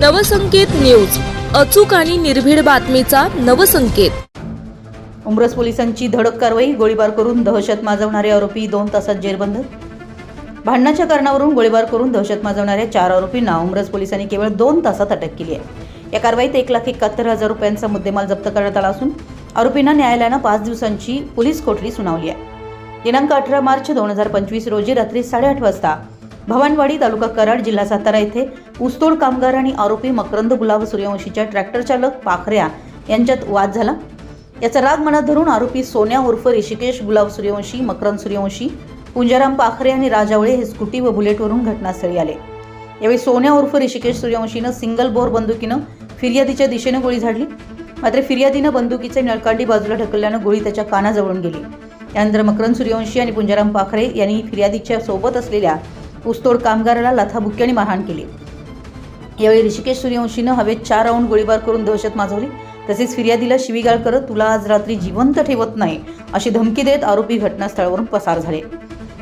Navsanket news. अचूक आणि निर्भीड बातमीचा नवसंकेत. उमरस पोलिसांची धडक कारवाई गोळीबार करून दहशत माजवणारे आरोपी दोन तासात जेरबंद. भांडणाच्या कारणावरून गोळीबार करून दहशत माजवणाऱ्या चार आरोपींना उमरस पोलिसांनी केवळ दोन तासात अटक केली आहे. या कारवाईत एक लाख एकाहत्तर हजार रुपयांचा मुद्देमाल जप्त करण्यात आला असून आरोपींना न्यायालयानं पाच दिवसांची पोलीस कोठडी सुनावली आहे. दिनांक अठरा मार्च दोन हजार पंचवीस रोजी रात्री साडेआठ वाजता भवानवाडी तालुका कराड जिल्हा सातारा येथे ऊसतोड कामगार आणि आरोपी मकरंद गुलाब सूर्यवंशीच्या ट्रॅक्टर चालक पाखऱ्या यांच्यात वाद झाला. याचा राग मनात धरून आरोपी सोन्या उर्फ ऋषिकेश गुलाब सूर्यवंशी मकरंद सूर्यवंशी पुंजाराम पाखरे आणि राजावळे हे स्कूटी व बुलेटवरून घटनास्थळी आले. यावेळी सोन्या उर्फ ऋषिकेश सूर्यवंशीनं सिंगल बोर बंदुकीनं फिर्यादीच्या दिशेनं गोळी झाडली. मात्र फिर्यादीनं बंदुकीचे नळकांडी बाजूला ढकलल्यानं गोळी त्याच्या कानाजवळून गेली. त्यानंतर मकरंद सूर्यवंशी आणि पुंजाराम पाखरे यांनी फिर्यादीच्या सोबत असलेल्या ऊसतोड कामगाराला लाथाबुक्क्याने मारहाण केली. यावेळी ऋषिकेश सूर्यवंशीनं हवेत चार राऊंड गोळीबार करून दहशत माजवली. तसेच फिर्यादीला शिवीगाळ करत तुला आज रात्री जिवंत ठेवत नाही अशी धमकी देत आरोपी घटनास्थळावरून पसार झाले.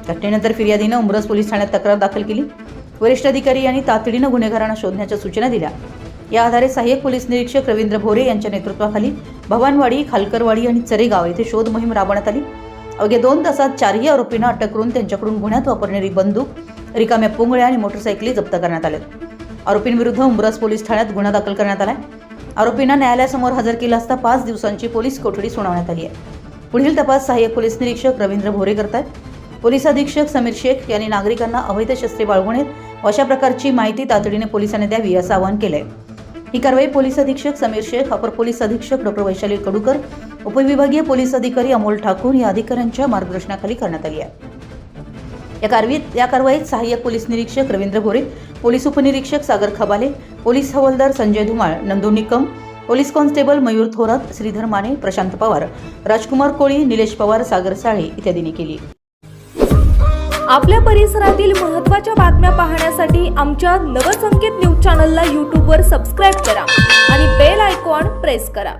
घटनेनंतर फिर्यादीनं उमरस पोलीस ठाण्यात तक्रार दाखल केली. वरिष्ठ अधिकारी यांनी तातडीनं गुन्हेगारांना शोधण्याच्या सूचना दिल्या. या आधारे सहाय्यक पोलीस निरीक्षक रवींद्र भोरे यांच्या नेतृत्वाखाली भवानवाडी खालकरवाडी आणि चरेगाव येथे शोध मोहीम राबवण्यात आली. अवघ्या दोन तासात चारही आरोपींना अटक करून त्यांच्याकडून गुन्ह्यात वापरणारी बंदूक रिकाम्या पुंगळ्या आणि मोटरसायकली जप्त करण्यात आल्या. आरोपींविरुद्ध उमरस पोलीस ठाण्यात गुन्हा दाखल करण्यात आलाय. आरोपींना न्यायालयासमोर हजर केला असता पाच दिवसांची पोलीस कोठडी सुनावण्यात आली आहे. पुढील तपास सहाय्यक पोलीस निरीक्षक रवींद्र भोरे करतात पोलीस अधीक्षक समीर शेख यांनी नागरिकांना अवैध शस्त्रे बाळगू अशा प्रकारची माहिती तातडीने पोलिसांनी द्यावी असं आवाहन केलंय. ही कारवाई पोलीस अधीक्षक समीर शेख अपर पोलीस अधीक्षक डॉक्टर वैशाली कडूकर उपविभागीय पोलीस अधिकारी अमोल ठाकूर या अधिकाऱ्यांच्या मार्गदर्शनाखाली करण्यात आली आहे. या कारवीत या कारवाईत सहाय्यक पोलीस निरीक्षक रवींद्र गोरे पोलीस उपनिरीक्षक सागर खबाले पोलीस हवालदार संजय धुमाळ नंदू निकम पोलीस कॉन्स्टेबल मयूर थोरात श्रीधर माने प्रशांत पवार राजकुमार कोळी निलेश पवार सागर साळे इत्यादींनी केली. आपल्या परिसरातील महत्त्वाच्या बातम्या पाहण्यासाठी आमच्या नवसंकेत न्यूज चॅनलला यूट्यूबवर सबस्क्राईब करा आणि बेल आयकॉन प्रेस करा.